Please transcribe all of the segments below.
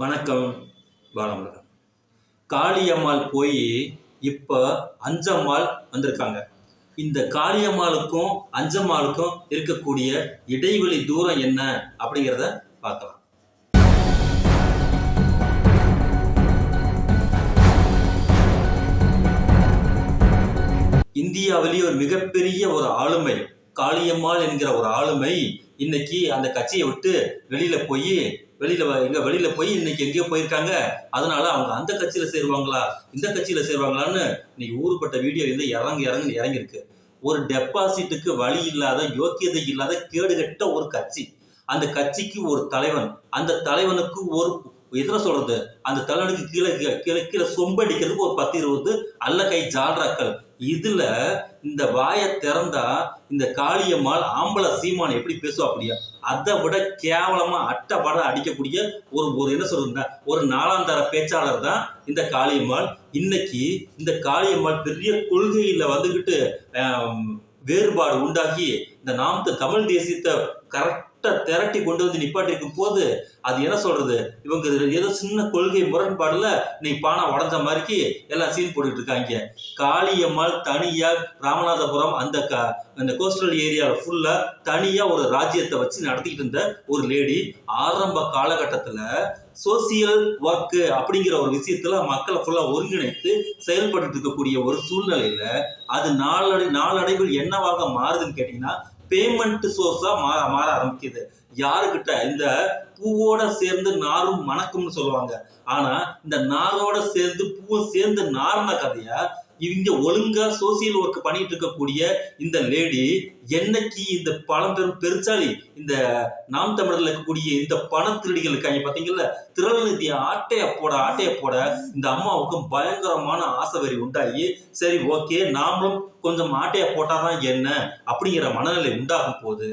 வணக்கம் பாலமுருகன். காளியம்மாள் போய் இப்போ அஞ்சம்மாள் வந்திருக்காங்க. இந்த காளியம்மாளுக்கும் அஞ்சம்மாளுக்கும் இருக்கக்கூடிய இடைவெளி தூரம் என்ன அப்படிங்கிறத பார்க்கலாம். இந்தியாவிலேயே ஒரு மிகப்பெரிய ஒரு ஆளுமை காளியம்மாள் என்கிற ஒரு ஆளுமை இன்னைக்கு அந்த கட்சியை விட்டு வெளியில போய் வெளியில வ- எங்க வெளியில போய் இன்னைக்கு எங்கேயோ போயிருக்காங்க. அதனால அவங்க அந்த கட்சியில சேருவாங்களா? இந்த கட்சியில சேருவாங்களான்னு இன்னைக்கு ஊருப்பட்ட வீடியோ வந்து இறங்கு இறங்கி இறங்கியிருக்கு. ஒரு டெபாசிட்டுக்கு வழி இல்லாத யோக்கியதை இல்லாத கேடுகட்ட ஒரு கட்சி. அந்த கட்சிக்கு ஒரு தலைவன். அந்த தலைவனுக்கு ஒரு எதிர சொல்றது? அந்த தலைவனுக்கு கீழே கீழே கீழே கீழே சொம்படிக்கிறதுக்கு ஒரு பத்து இருபது அல்ல கை ஜால்ராக்கள் இதுல இந்த வாயை திறந்தா இந்த காளியம்மாள் ஆம்பளை சீமான் எப்படி பேசுவா அப்படியா? அதை விட கேவலமா அட்டை படம் அடிக்கக்கூடிய ஒரு ஒரு என்ன சொல்றதுன்னா ஒரு நாலாந்தர பேச்சாளர் தான் இந்த காளியம்மாள். இன்னைக்கு இந்த காளியம்மாள் பெரிய கொள்கையில வந்துகிட்டு வேறுபாடு உண்டாக்கி இந்த நாம் த- தமிழ் தேசியத்தை கரெக்ட் திரட்டி கொண்டு வந்து நிப்பாட்டிருக்கும் போது அது என்ன சொல்றது? இவங்க ஏதோ சின்ன கொள்கை முரண்பாடுல நீ பானை உடஞ்ச மாதிரிக்கு எல்லாம் சீன் போட்டுட்டு இருக்காங்க. காளியம்மாள் தனியா ராமநாதபுரம் அந்த க அந்த கோஸ்டல் ஏரியாவில் ஃபுல்லா தனியா ஒரு ராஜ்யத்தை வச்சு நடத்திக்கிட்டு இருந்த ஒரு லேடி ஆரம்ப காலகட்டத்துல சோசியல் ஒர்க்கு அப்படிங்கிற ஒரு விஷயத்துல மக்களை ஃபுல்லா ஒருங்கிணைத்து செயல்பட்டு இருக்கக்கூடிய ஒரு சூழ்நிலையில அது நாளடை நாளடைவில் என்னவாக மாறுதுன்னு கேட்டீங்கன்னா பேமெண்ட் சோர்ஸாக மாற மாற ஆரம்பிக்குது. யாருக்கிட்ட இந்த பூவோட சேர்ந்து நாரும் மணக்கும்னு சொல்லுவாங்க. ஆனா இந்த நாரோட சேர்ந்து பூவும் சேர்ந்து நார்ன கதையா இவங்க ஒழுங்கா சோசியல் ஒர்க் பண்ணிட்டு இருக்கக்கூடிய இந்த லேடி என்னைக்கு இந்த பழம்பெரும் பெருச்சாளி இந்த நாம் தமிழர்ல இருக்கக்கூடிய இந்த பண திருடிகள் இருக்காங்க பாத்தீங்கல்ல திருநெல்வேலி ஆட்டைய போட ஆட்டைய போட இந்த அம்மாவுக்கும் பயங்கரமான ஆசை வரி உண்டாகி சரி ஓகே நாமளும் கொஞ்சம் ஆட்டைய போட்டாதான் என்ன அப்படிங்கிற மனநிலை உண்டாகும் போது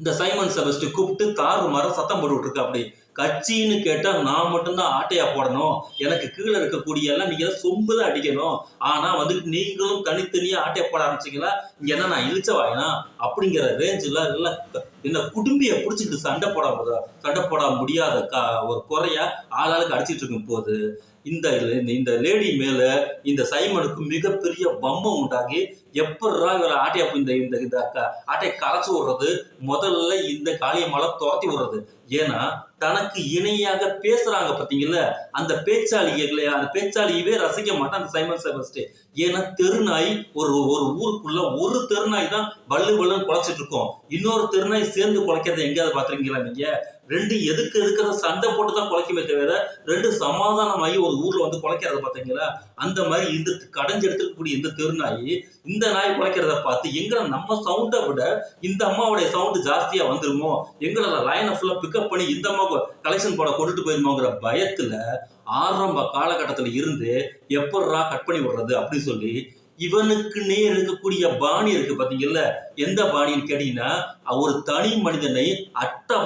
இந்த சைமன் செபஸ்ட் கூப்பிட்டு தாறு மரம் சத்தம் போட்டுட்டு அப்படி. கட்சின்னு கேட்டால் நான் மட்டும்தான் ஆட்டையா போடணும். எனக்கு கீழே இருக்கக்கூடிய எல்லாம் நீங்கள் சொம்பு தான் அடிக்கணும். ஆனால் வந்துட்டு நீங்களும் தனித்தனியாக ஆட்டையை போட ஆரம்பிச்சிங்களா? இங்கே என்ன நான் இழிச்சவாயினா அப்படிங்கிற ரேஞ்சில் எல்லாம் இந்த குடும்பியை பிடிச்சிட்டு சண்டை போட சண்டை போட முடியாத க ஒரு குறையா ஆளாளுக்கு அடிச்சிட்டு இருக்கும் போது இந்த இந்த- லேடி மேல இந்த சைமனுக்கு மிகப்பெரிய பம்பம் உண்டாகி எப்படா இவரை ஆட்டையா இந்த இந்த இந்த ஆட்டையை கரைச்சு விடுறது? முதல்ல இந்த காளியம்மாவை துரத்தி விடுறது. ஏன்னா தனக்கு இணையாக பேசுறாங்க பார்த்தீங்களா அந்த பேச்சாளிகளை அந்த பேச்சாளியவே ரசிக்க மாட்டான் அந்த சைமன் செபஸ்டே. ஏன்னா தெருநாய் ஒரு ஒரு ஊருக்குள்ள ஒரு தெருநாய் தான் பல்லு பல்லுன்னு குலைச்சிட்டு இருக்கோம். இன்னொரு தெருநாய் சேர்ந்து குலைக்கிறத எங்கேயாவது பாத்துறீங்களா நீங்க? ரெண்டு எதுக்கு எதுக்குறத சண்டை போட்டு தான் குலைக்குமே தவிர ரெண்டு சமாதானமாகி ஒரு ஊர்ல வந்து குலைக்கிறத பார்த்தீங்களா? அந்த மாதிரி இந்த கடைஞ்சு எடுத்துக்கக்கூடிய இந்த தெருநாய் இந்த நாய் குலைக்கிறத பார்த்து எங்களை நம்ம சவுண்டை விட இந்த அம்மாவுடைய சவுண்டு ஜாஸ்தியா வந்துருமோ? எங்களை லைனை ஃபுல்லா பிக்கப் பண்ணி இந்த அம்மா கலெக்ஷன் போட கொண்டுட்டு போயிருமோங்கிற பயத்துல ஆரம்ப காலகட்டத்தில் இருந்து எப்பட்றா கட் பண்ணி விடுறது அப்படின்னு சொல்லி இவனுக்குன்னே இருக்கக்கூடிய பாணி இருக்கு பாத்தீங்கல்ல? எந்த பாணின்னு கேட்டீங்கன்னா ஒரு தனி மனிதனை அட்ட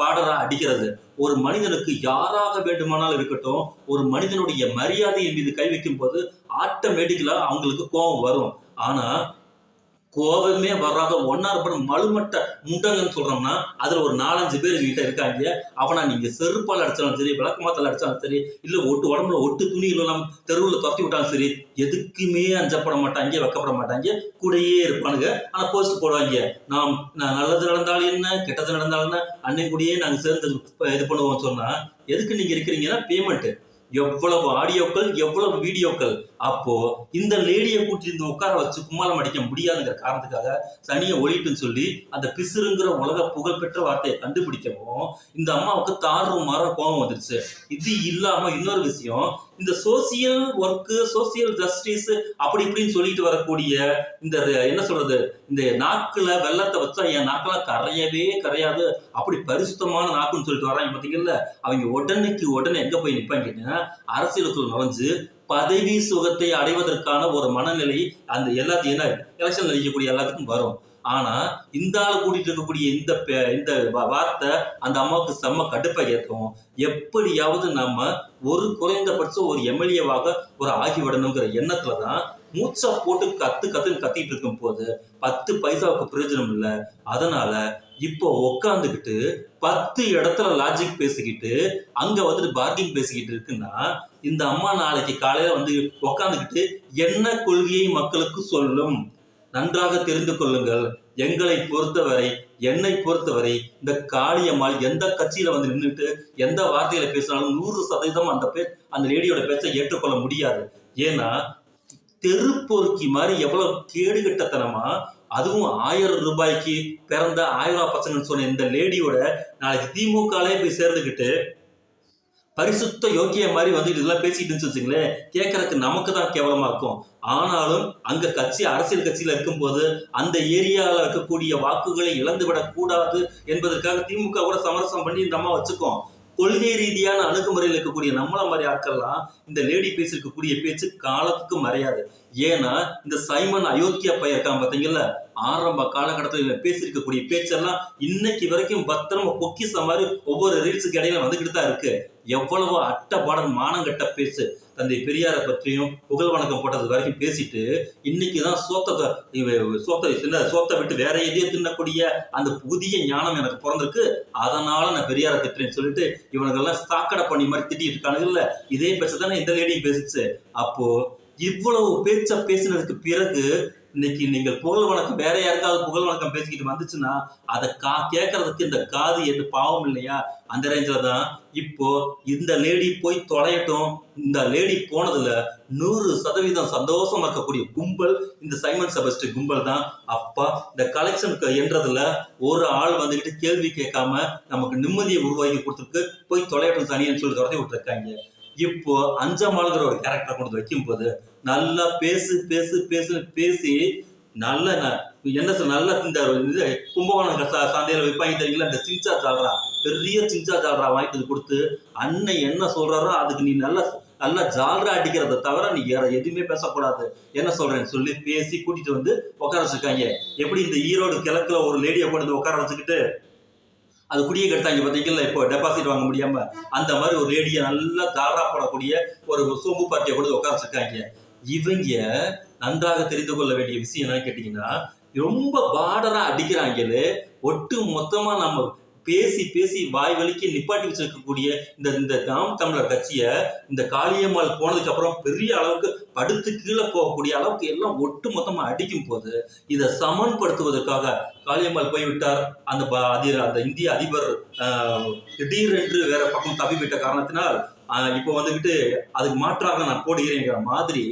பாடரா அடிக்கிறது. ஒரு மனிதனுக்கு யாராக வேண்டுமானாலும் இருக்கட்டும் ஒரு மனிதனுடைய மரியாதையின் மீது கை வைக்கும் போது ஆட்டோமேட்டிக்கலா அவங்களுக்கு கோபம் வரும். ஆனா கோபமே வராத ஒன்னார் மழுமட்ட முண்டங்கன்னு சொல்றோம்னா அதுல ஒரு நாலஞ்சு பேர் கிட்ட இருக்காங்க அவனா நீங்க செருப்பால் அடிச்சாலும் சரி விளக்கமாத்தால் அடிச்சாலும் சரி இல்ல ஒட்டு உடம்புல ஒட்டு துணி இல்லாம தெருவில் துரத்தி விட்டாலும் சரி எதுக்குமே அஞ்சப்பட மாட்டாங்க வைக்கப்பட மாட்டாங்க கூடயே இருப்பானுங்க. ஆனா போஸ்ட் போடுவாங்க நாம் நான் நல்லது நடந்தாலும் என்ன கெட்டது நடந்தாலும் என்ன அன்னைக்கு கூடயே நாங்க சேர்ந்து இது பண்ணுவோம் சொன்னா எதுக்கு நீங்க இருக்கிறீங்கன்னா பேமெண்ட் எவ்வளவு ஆடியோக்கள் எவ்வளவு வீடியோக்கள். அப்போ இந்த லேடியை கூட்டிருந்து உட்கார வச்சு கும்மாளம் அடிக்க முடியாதுங்கிற காரணத்துக்காக சனியை ஒழிட்டுன்னு சொல்லி அந்த பிசுறுங்கிற உலக புகழ்பெற்ற வார்த்தையை கண்டுபிடிக்கவும் இந்த அம்மாவுக்கு தாறும் மாற கோபம் வந்துருச்சு. இது இல்லாம இன்னொரு விஷயம் இந்த சோசியல் ஒர்க்கு சோசியல் ஜஸ்டிஸ் அப்படி இப்படின்னு சொல்லிட்டு வரக்கூடிய இந்த என்ன சொல்றது? இந்த நாக்கில் வெள்ளத்தை வச்சா என் நாக்கெல்லாம் கரையவே கரையாது. அப்படி பரிசுத்தமான நாக்குன்னு சொல்லிட்டு வராங்க பார்த்தீங்கல்ல அவங்க உடனேக்கு உடனே எங்க போய் நிப்பாங்கன்னா அரசியலுக்குள் நுழைஞ்சு பதவி சுகத்தை அடைவதற்கான ஒரு மனநிலை அந்த எல்லாத்தையும் என்ன? எலெக்ஷன் நிற்கக்கூடிய எல்லாத்துக்கும் வரும். ஆனா இந்த ஆள் கூட்டிட்டு இருக்கக்கூடிய இந்த இந்த வார்த்தை அந்த அம்மாவுக்கு செம்ம கடுப்பை ஏற்றும் எப்படியாவது நம்ம ஒரு குறைந்தபட்சம் ஒரு எம்எல்ஏவாக ஒரு ஆகிவிடணுங்கிற எண்ணத்துல தான் மூச்சை போட்டு கத்து கத்துன்னு கத்திட்டு இருக்கும் போது பத்து பைசாவுக்கு பிரயோஜனம் இல்லை. அதனால இப்போ உக்காந்துக்கிட்டு பத்து இடத்துல லாஜிக் பேசிக்கிட்டு அங்க வந்துட்டு பார்க்கிங் பேசிக்கிட்டு இருக்குன்னா இந்த அம்மா நாளைக்கு காலையில வந்து உக்காந்துக்கிட்டு என்ன கொள்கையை மக்களுக்கு சொல்லும்? நன்றாக தெரிந்து கொள்ளுங்கள். எங்களை பொறுத்தவரை என்னை பொறுத்தவரை இந்த காளியம்மாள் எந்த கட்சியில வந்து நின்றுட்டு எந்த வார்த்தையில பேசினாலும் நூறு சதவீதம் அந்த பே அந்த லேடியோட பேச்சை ஏற்றுக்கொள்ள முடியாது. ஏன்னா தெருப்பொறுக்கி மாதிரி எவ்வளவு கேடுகட்டத்தனமா அதுவும் ஆயிரம் ரூபாய்க்கு பிறந்த ஆயிரம் பசங்கன்னு சொன்ன இந்த லேடியோட நாளைக்கு திமுகலே போய் சேர்ந்துக்கிட்டு பரிசுத்த யோக்கிய மாதிரி வந்து இதெல்லாம் பேசிட்டு இருந்துச்சு வச்சுங்களேன் கேட்கறதுக்கு நமக்கு தான் கேவலமா இருக்கும். ஆனாலும் அங்க கட்சி அரசியல் கட்சியில இருக்கும்போது அந்த ஏரியாவில் இருக்கக்கூடிய வாக்குகளை இழந்து விடக்கூடாது என்பதற்காக திமுக கூட சமரசம் பண்ணி இந்த அம்மா வச்சுக்கோம். கொள்கை ரீதியான அணுகுமுறையில் இருக்கக்கூடிய நம்மள மாதிரி ஆட்கள்லாம் இந்த லேடி பேசியிருக்கக்கூடிய பேச்சு காலத்துக்கு மறையாது. ஏன்னா இந்த சைமன் அயோக்கியா பையன் இருக்கான் பார்த்தீங்கல்ல ஆரம்ப காலகட்டத்தில் இவன் பேசியிருக்கக்கூடிய பேச்செல்லாம் இன்னைக்கு வரைக்கும் பத்திரமா பொக்கிச மாதிரி ஒவ்வொரு ரீல்ஸுக்கு இடையில வந்துகிட்டு தான் இருக்கு. எவ்வளவு அட்டப்பாடன் மானங்கட்ட பேச்சு. தந்தை பெரியாரை பற்றியும் புகழ் வணக்கம் போட்டது வரைக்கும் பேசிட்டு இன்னைக்கு தான் சோத்தத்தை இவ- சோத்தை சோத்தை விட்டு வேற எதையோ தின்னக்கூடிய அந்த புதிய ஞானம் எனக்கு பிறந்திருக்கு. அதனால நான் பெரியாரை திட்டுறேன்னு சொல்லிட்டு இவனுங்கெல்லாம் சாக்கடை பண்ணி மாதிரி திட்டிட்டு இருக்கானுங்கல்ல இதே பேச தானே இந்த லேடியும் பேசிச்சு. அப்போ இவ்வளவு பேச்ச பேசினதுக்கு பிறகு இன்னைக்கு நீங்கள் புகழ் வணக்கம் வேற யாருக்காவது புகழ் வணக்கம் பேசிக்கிட்டு வந்துச்சுன்னா அதை கா கேட்கறதுக்கு இந்த காது எது பாவம் இல்லையா? அந்த ரேஞ்சில் தான். இப்போ இந்த லேடி போய் தொலையட்டும். இந்த லேடி போனதுல நூறு சதவீதம் சந்தோஷமா இருக்கக்கூடிய கும்பல் இந்த சைமன் செபஸ்ட் கும்பல் தான். அப்பா இந்த கலெக்ஷனுக்கு என்றதுல ஒரு ஆள் வந்துக்கிட்டு கேள்வி கேட்காம நமக்கு நிம்மதியை உருவாக்கி கொடுத்துருக்கு. போய் தொலையட்டும் சனின்னு சொல்லி துரத்தி விட்டுருக்காங்க. இப்போ அஞ்சமாளுங்கிற ஒரு கேரக்டர் கொண்டு வைக்கும் போது நல்லா பேசு பேசு பேசு பேசி நல்ல ந- என்ன சொல் நல்லா இந்த இது கும்பகோணம் சந்தையில் விற்பாங்க தெரியுங்களா? இந்த சிஞ்சா ஜால்ரா. பெரிய சிஞ்சா ஜால்ரா வாங்கிட்டு கொடுத்து அண்ணன் என்ன சொல்றாரோ அதுக்கு நீ நல்லா நல்லா ஜால்ரா அடிக்கிறத தவிர நீ வேற எதுவுமே பேசக்கூடாது. என்ன சொல்றேன்னு சொல்லி பேசி கூட்டிட்டு வந்து உட்கார வச்சிருக்காங்க. எப்படி இந்த ஈரோடு கிழக்குல ஒரு லேடியை கொண்டு வந்து உட்கார வச்சுக்கிட்டு அது குடியே கெடுத்தாங்க பார்த்தீங்களா இப்போ டெபாசிட் வாங்க முடியாமல் அந்த மாதிரி ஒரு லேடியை நல்லா தாரா போடக்கூடிய ஒரு சோம்பு பார்ட்டியை கொடுத்து உட்காந்துருக்காங்க உட்கார இவங்க நன்றாக தெரிந்து கொள்ள வேண்டிய விஷயம் என்னன்னு கேட்டிங்கன்னா ரொம்ப பார்டராக அடிக்கிறாங்களே ஒட்டு மொத்தமாக நம்ம பேசி பேசி வாய் வலிக்கு நிப்பாட்டி வச்சிருக்கக்கூடிய இந்த இந்த நாம் தமிழர் கட்சியை இந்த காளியம்மாள் போனதுக்கு அப்புறம் பெரிய அளவுக்கு படுத்து கீழே போகக்கூடிய அளவுக்கு எல்லாம் ஒட்டு மொத்தமாக அடிக்கும் போது இதை சமன்படுத்துவதற்காக காளியம்மாள் போய்விட்டார். அந்த ப- அதி அந்த இந்திய அதிபர் திடீரென்று வேற பக்கம் தப்பிவிட்ட காரணத்தினால் இப்போ வந்துக்கிட்டு அதுக்கு மாற்றாக நான் போடுகிறேங்கிற மாதிரி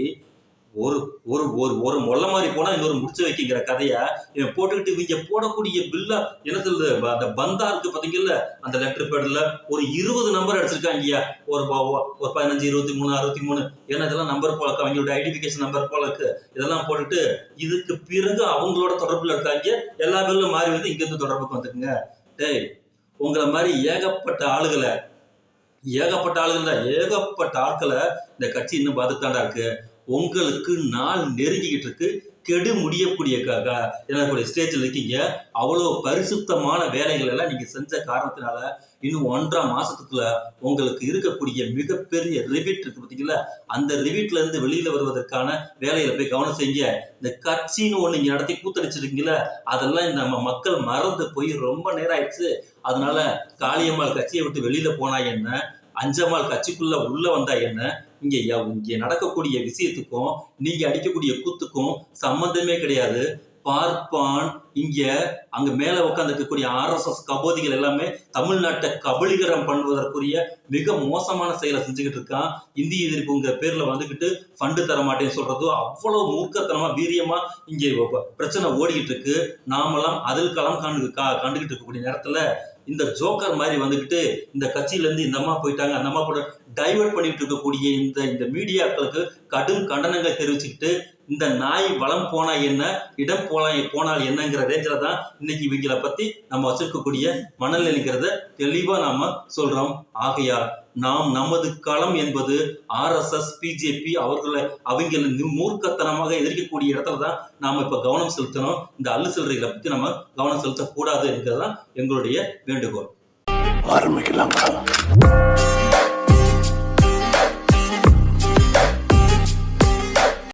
ஒரு ஒரு ஒரு ஒரு மொல்ல மாதிரி போனா இன்னொரு முடிச்சு வைக்கிங்கிற கதைய இவன் போட்டுக்கிட்டு இவங்க போடக்கூடிய பில்லா என்ன சொல்லுது அந்த பந்தா இருக்கு பாத்தீங்கல்ல அந்த லெட்டர் பேடில் ஒரு இருபது நம்பர் அடிச்சிருக்காங்க ஒரு ஒரு பதினஞ்சு இருபத்தி மூணு அறுபத்தி மூணு. ஏன்னா இதெல்லாம் நம்பர் போல இருக்கு? அவங்களோட ஐடென்டிஃபிகேஷன் நம்பர் போல இருக்கு. இதெல்லாம் போட்டுட்டு இதுக்கு பிறகு அவங்களோட தொடர்புல இருக்காங்க. எல்லா பேரும் மாறி வந்து இங்கேருந்து தொடர்புக்கு வந்துக்குங்க. டேய் உங்களை மாதிரி ஏகப்பட்ட ஆளுகளை ஏகப்பட்ட ஆளுகள் தான் ஏகப்பட்ட ஆட்களை இந்த கட்சி இன்னும் பார்த்துட்டு இருக்கு. உங்களுக்கு நாள் நெருங்கிக்கிட்டு இருக்கு. கெடு முடியக்கூடிய எனக்கூடிய ஸ்டேஜில் இருக்கீங்க. அவ்வளோ பரிசுத்தமான வேலைகள் எல்லாம் நீங்கள் செஞ்ச காரணத்தினால இன்னும் ஒன்றாம் மாசத்துக்குள்ள உங்களுக்கு இருக்கக்கூடிய மிகப்பெரிய ரிவிட் இருக்கு பார்த்தீங்களா அந்த ரிவிட்ல இருந்து வெளியில வருவதற்கான வேலையில போய் கவனம் செய்யுங்க. இந்த கட்சின்னு ஒன்று இங்கே நடத்தி கூத்தடிச்சிருக்கீங்களா அதெல்லாம் இந்த நம்ம மக்கள் மறந்து போய் ரொம்ப நேரம் ஆயிடுச்சு. அதனால காளியம்மாள் கட்சியை விட்டு வெளியில போனா என்ன? அஞ்சம்மாள் கட்சிக்குள்ள உள்ள வந்தா என்ன? இங்க இங்கே நடக்கக்கூடிய விஷயத்துக்கும் நீங்க அடிக்கக்கூடிய கூத்துக்கும் சம்பந்தமே கிடையாது. பார்ப்பான் இங்க அங்க மேல உட்கார்ந்து இருக்கக்கூடிய ஆர்எஸ்எஸ் கபோதிகள் எல்லாமே தமிழ்நாட்டை கபலீகரம் பண்ணுவதற்குரிய மிக மோசமான செயலை செஞ்சுக்கிட்டு இருக்கான். இந்திய எதிர்ப்புங்கிற பேர்ல வந்துகிட்டு ஃபண்டு தர மாட்டேன்னு சொல்றதோ அவ்வளவு மூர்க்கத்தனமா வீரியமா இங்கே பிரச்சனை ஓடிக்கிட்டு இருக்கு. நாமெல்லாம் அதில் களம் காண்டு கா- கண்டுகிட்டு இருக்கக்கூடிய நேரத்துல இந்த ஜோக்கர் மாதிரி வந்துக்கிட்டு இந்த கட்சியிலேருந்து இந்த அம்மா போயிட்டாங்க அந்த அம்மா கூட டைவர்ட் பண்ணிட்டு இருக்கக்கூடிய இந்த இந்த மீடியாக்களுக்கு கடும் கண்டனங்களை தெரிவிச்சுக்கிட்டு இந்த நாய் வளம் போனா என்ன இடம் போனா போனால் என்னங்கிற ரேஞ்சில் தான் இன்னைக்கு இவங்களை பத்தி நம்ம வச்சிருக்கக்கூடிய மனநிலைங்கிறத தெளிவா நாம சொல்றோம். ஆகையால் நாம் நமது களம் என்பது ஆர்எஸ்எஸ் பிஜேபி அவர்களை அவங்கள மூர்க்கத்தனமாக எதிர்க்கக்கூடிய இடத்துல தான் நாம இப்ப கவனம் செலுத்தணும். இந்த அள்ளு சில்லறைகளை பற்றி நம்ம கவனம் செலுத்தக்கூடாது என்கிறதான் எங்களுடைய வேண்டுகோள். ஆரம்பிக்கலாம்